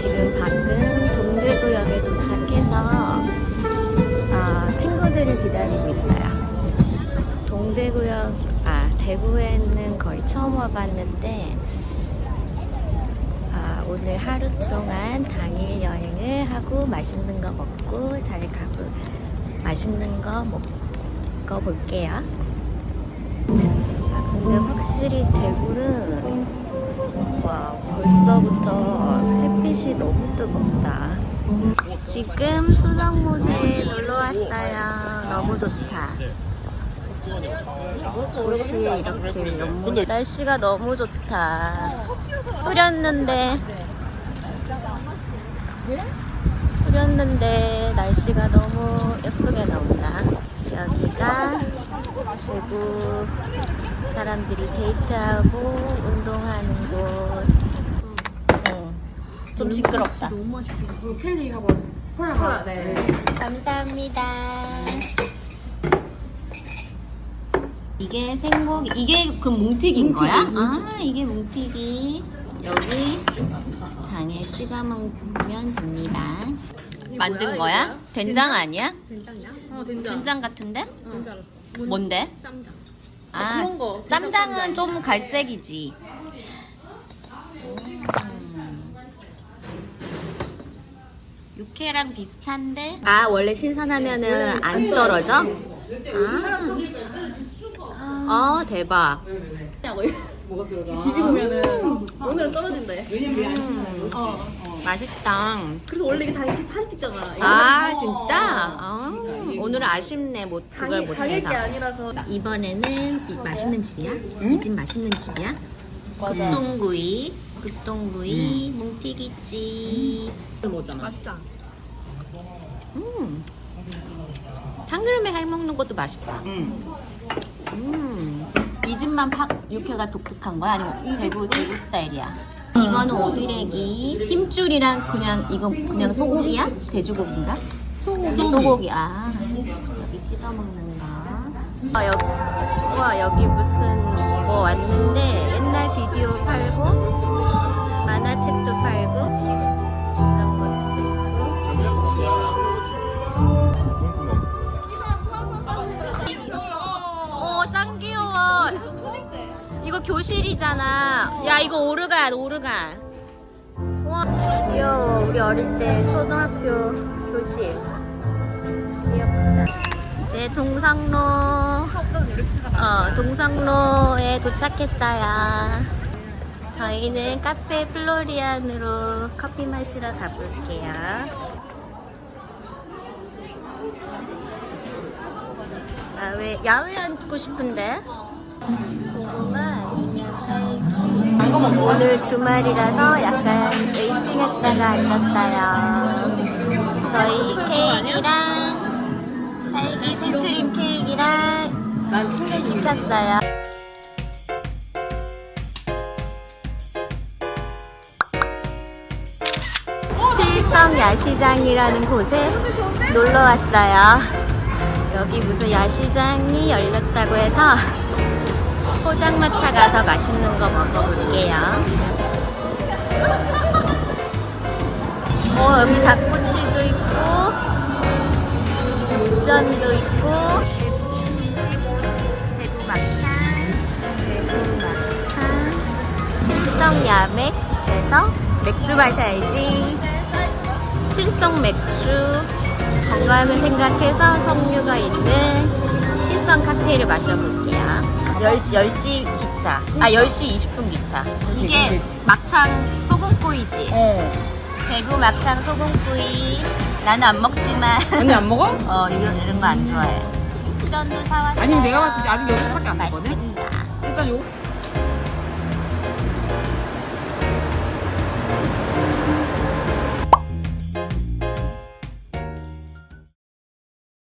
지금 방금 동대구역에 도착해서 아, 친구들을 기다리고 있어요. 동대구역, 아, 대구에는 거의 처음 와봤는데, 아, 오늘 하루 동안 당일 여행을 하고 맛있는 거 먹고 잘 가고 맛있는 거 먹어볼게요. 아, 근데 확실히 대구는 와, 벌써부터 햇빛이 너무 뜨겁다. 지금 수정못에 놀러 왔어요. 너무 좋다. 도시에 이렇게 연못. 날씨가 너무 좋다. 흐렸는데. 흐렸는데 날씨가 너무 예쁘게 나온다. 여기가 대구 사람들이 데이트하고 운동하는 곳. 응. 좀 시끄럽다. 켈리 한번 콜라 네. 감사합니다. 이게 생고기, 이게 그럼 뭉튀기인 거야? 아, 이게 뭉튀기. 여기 장에 찍어 먹으면 됩니다. 만든 거야? 된장 아니야? 된장이야? 어 된장. 된장 같은데? 알았어. 뭔데? 쌈장. 아, 그런 거. 쌈장은 좀 갈색이지. 육회랑 비슷한데? 아, 원래 신선하면은 안 떨어져? 아. 어, 대박. 뭐가 들어가? 뒤집으면은 오늘은 떨어진대. 음, 어. 맛있다. 그래서 원래 이게 다 이렇게 사진 찍잖아. 아, 진짜? 아, 오늘은 아쉽네. 못, 그걸 가격이 못해서. 아니라서. 이번에는 이 맛있는 집이야? 이 집 맛있는 집이야? 극동구이, 극동구이, 뭉튀기집. 맛있다. 음. 참기름에 해 먹는 것도 맛있다. 음. 이 집만 파, 육회가 독특한 거야? 아니면 대구, 대구 스타일이야? 이거는 오드레기, 힘줄이랑 그냥, 이거 그냥 소고기야? 돼지고기인가? 소고기. 소고기, 아. 여기 찍어 먹는 거. 아, 여기, 와, 여기 무슨 뭐 왔는데 옛날 비디오 팔고, 만화책도 팔고, 교실이잖아. 야, 이거 오르간, 오르간. 와, 귀여워. 우리 어릴 때 초등학교 교실. 귀엽다. 이제 동상로, 어, 동상로에 도착했어요. 저희는 카페 플로리안으로 커피 마시러 가볼게요. 아, 왜 야외 앉고 싶은데? 고구마. 오늘 주말이라서 약간 웨이팅했다가 앉았어요. 저희 케이크랑 딸기 생크림 케이크랑 난 시켰어요. 칠성 야시장이라는 곳에 놀러 왔어요. 여기 무슨 야시장이 열렸다고 해서 포장마차 가서 맛있는 거 먹어볼게요. 어, 여기 닭꼬치도 있고, 육전도 있고, 대구 막창, 대구 막창, 칠성 야맥에서 맥주 마셔야지. 칠성 맥주. 건강을 생각해서 석류가 있는 칠성 칵테일을 마셔볼게요. 10시, 10시 기차. 아, 10시 20분 기차. 이게 막창 소금구이지. 어. 대구 막창 소금구이. 나는 안 먹지만, 언니 안 먹어? 어, 이런, 이런 거 안 좋아해. 육전도 사왔어요. 아니 내가 봤을 때 아직 여기서밖에 안 먹거든. 맛있겠다. 일단 요